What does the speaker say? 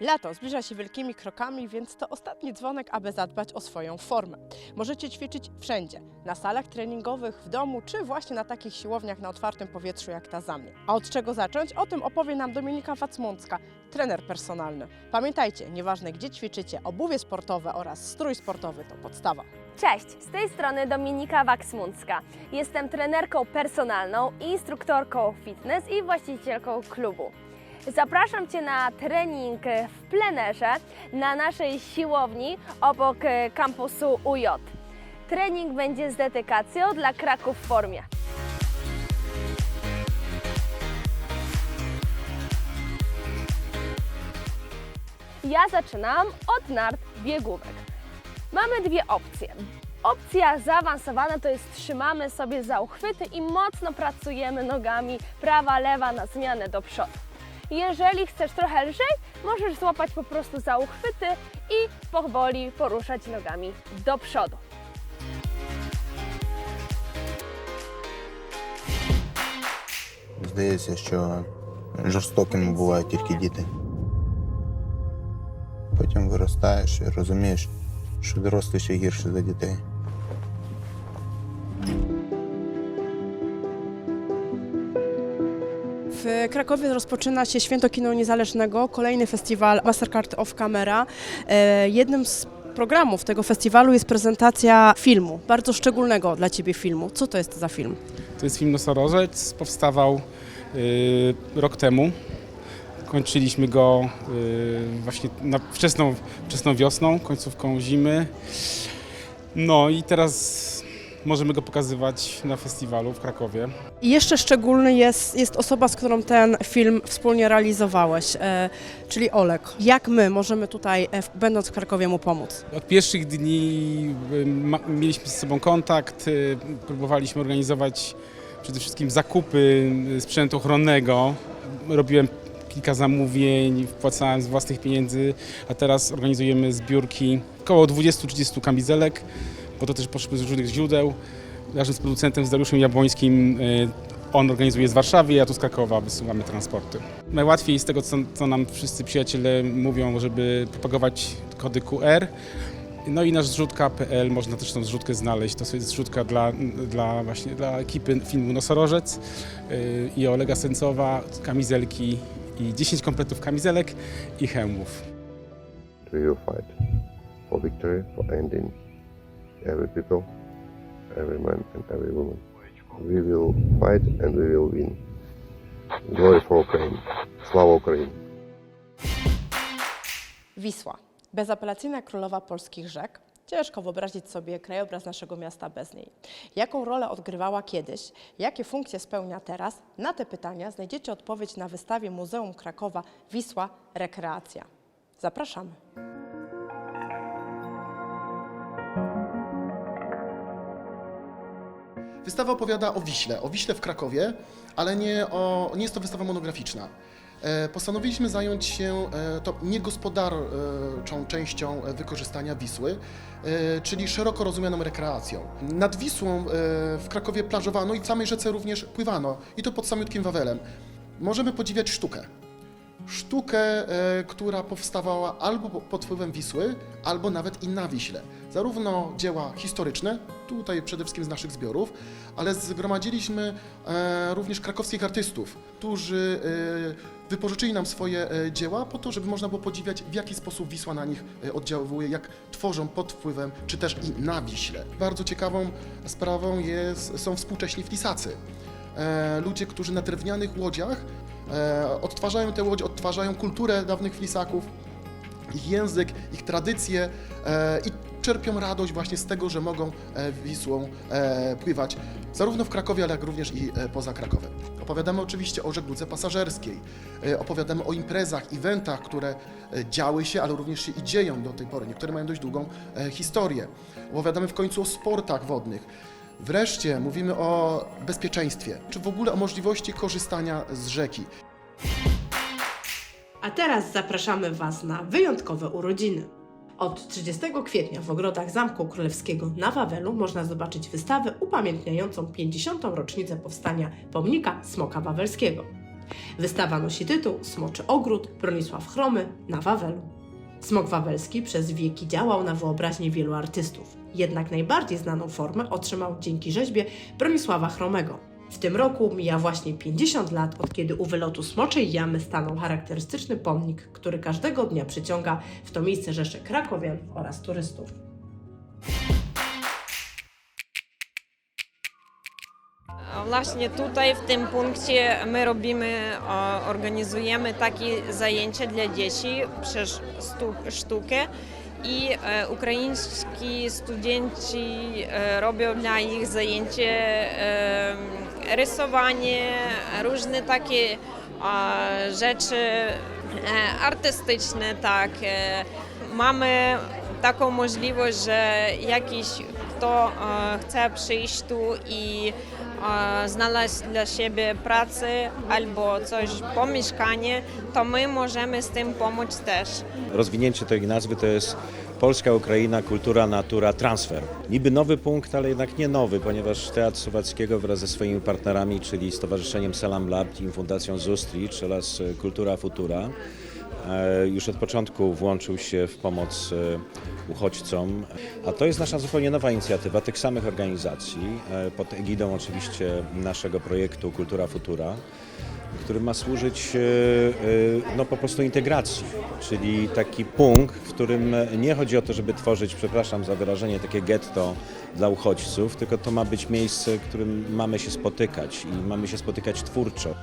Lato zbliża się wielkimi krokami, więc to ostatni dzwonek, aby zadbać o swoją formę. Możecie ćwiczyć wszędzie, na salach treningowych, w domu, czy właśnie na takich siłowniach na otwartym powietrzu jak ta za mnie. A od czego zacząć? O tym opowie nam Dominika Wacmącka, trener personalny. Pamiętajcie, nieważne gdzie ćwiczycie, obuwie sportowe oraz strój sportowy to podstawa. Cześć, z tej strony Dominika Waksmuncka. Jestem trenerką personalną, instruktorką fitness i właścicielką klubu. Zapraszam Cię na trening w plenerze na naszej siłowni obok e, kampusu UJ. Trening będzie z dedykacją dla Kraków w formie. Ja zaczynam od nart biegówek. Mamy dwie opcje. Opcja zaawansowana to jest trzymamy sobie za uchwyty i mocno pracujemy nogami prawa, lewa na zmianę do przodu. Jeżeli chcesz trochę lżej, możesz złapać po prostu za uchwyty i powoli poruszać nogami do przodu. Здається, що жорстокими бувають тільки діти. Потім виростаєш і розумієш, що дорослі ще гірше за дітей. W Krakowie rozpoczyna się Święto Kino Niezależnego, kolejny festiwal Mastercard of Camera. E, Jednym z programów tego festiwalu jest prezentacja filmu, bardzo szczególnego dla Ciebie filmu. Co to jest za film? To jest film Nosorożec, powstawał y, rok temu. Kończyliśmy go y, właśnie na wczesną, wczesną wiosną, końcówką zimy. No i teraz możemy go pokazywać na festiwalu w Krakowie. I jeszcze szczególny jest, jest osoba, z którą ten film wspólnie realizowałeś, e, czyli Olek. Jak my możemy tutaj, e, w- będąc w Krakowie, mu pomóc? Od pierwszych dni y, ma, mieliśmy z sobą kontakt, y, próbowaliśmy organizować przede wszystkim zakupy y, sprzętu ochronnego. Robiłem kilka zamówień, wpłacałem z własnych pieniędzy, a teraz organizujemy zbiórki około 20-30 kamizelek, bo to też poszły z różnych źródeł. Razem z producentem, z Dariuszem Jabłońskim, y, on organizuje z Warszawy, ja tu z Krakowa wysyłamy transporty. Najłatwiej z tego, co, co nam wszyscy przyjaciele mówią, żeby propagować kody QR. No i nasz zrzutka.pl, można też tą zrzutkę znaleźć. To jest zrzutka dla, dla właśnie dla ekipy filmu Nosorożec yy, i Olega Sencowa, kamizelki i 10 kompletów kamizelek i hełmów. We will fight for victory, for ending every people, every man and every woman. We will fight and we will win. Glory for Ukraine. Slava Ukraine. Wisła. Bezapelacyjna królowa polskich rzek. Ciężko wyobrazić sobie krajobraz naszego miasta bez niej. Jaką rolę odgrywała kiedyś, jakie funkcje spełnia teraz? Na te pytania znajdziecie odpowiedź na wystawie Muzeum Krakowa Wisła Rekreacja. Zapraszamy. Wystawa opowiada o Wiśle, o Wiśle w Krakowie, ale nie, o, nie jest to wystawa monograficzna. E, Postanowiliśmy zająć się e, tą niegospodarczą częścią e, wykorzystania Wisły, czyli szeroko rozumianą rekreacją. Nad Wisłą w Krakowie plażowano i w samej rzece również pływano, i to pod samiutkim Wawelem. Możemy podziwiać sztukę. Sztukę, e, która powstawała albo po- pod wpływem Wisły, albo nawet i na Wiśle. Zarówno dzieła historyczne, tutaj przede wszystkim z naszych zbiorów, ale zgromadziliśmy e, również krakowskich artystów, którzy e, wypożyczyli nam swoje dzieła po to, żeby można było podziwiać, w jaki sposób Wisła na nich oddziaływuje, jak tworzą pod wpływem, czy też i na Wiśle. Bardzo ciekawą sprawą jest, są współcześni flisacy. E, ludzie, którzy na drewnianych łodziach e, odtwarzają te łodzie, odtwarzają kulturę dawnych flisaków, ich język, ich tradycje e, i czerpią radość właśnie z tego, że mogą Wisłą pływać zarówno w Krakowie, jak również i poza Krakowem. Opowiadamy oczywiście o żegludze pasażerskiej, opowiadamy o imprezach, eventach, które działy się, ale również się i dzieją do tej pory. Niektóre mają dość długą historię. Opowiadamy w końcu o sportach wodnych. Wreszcie mówimy o bezpieczeństwie, czy w ogóle o możliwości korzystania z rzeki. A teraz zapraszamy Was na wyjątkowe urodziny. Od 30 kwietnia w ogrodach Zamku Królewskiego na Wawelu można zobaczyć wystawę upamiętniającą 50. rocznicę powstania pomnika Smoka Wawelskiego. Wystawa nosi tytuł Smoczy Ogród Bronisław Chromy na Wawelu. Smok wawelski przez wieki działał na wyobraźnię wielu artystów. Jednak najbardziej znaną formę otrzymał dzięki rzeźbie Bronisława Chromego. W tym roku mija właśnie 50 lat od kiedy u wylotu Smoczej Jamy stanął charakterystyczny pomnik, który każdego dnia przyciąga w to miejsce rzesze krakowian oraz turystów. Właśnie tutaj w tym punkcie my robimy, organizujemy takie zajęcia dla dzieci przez sztukę i e, ukraiński studenci e, robią dla nich zajęcia e, rysowanie, różne takie rzeczy artystyczne, tak. Mamy taką możliwość, że jakiś kto e, chce przyjść tu i e, znaleźć dla siebie pracę albo coś, pomieszkanie, to my możemy z tym pomóc też. Rozwinięcie tej nazwy to jest Polska, Ukraina, kultura, natura, transfer. Niby nowy punkt, ale jednak nie nowy, ponieważ Teatr Słowackiego wraz ze swoimi partnerami, czyli Stowarzyszeniem Salam Lab i Fundacją Zustritch oraz e, Kultura Futura, już od początku włączył się w pomoc uchodźcom. A to jest nasza zupełnie nowa inicjatywa tych samych organizacji, e, pod egidą oczywiście naszego projektu Kultura Futura który ma służyć e, e, no, po prostu integracji, czyli taki punkt, w którym nie chodzi o to, żeby tworzyć, przepraszam za wyrażenie, takie getto dla uchodźców, tylko to ma być miejsce, w którym mamy się spotykać i mamy się spotykać twórczo.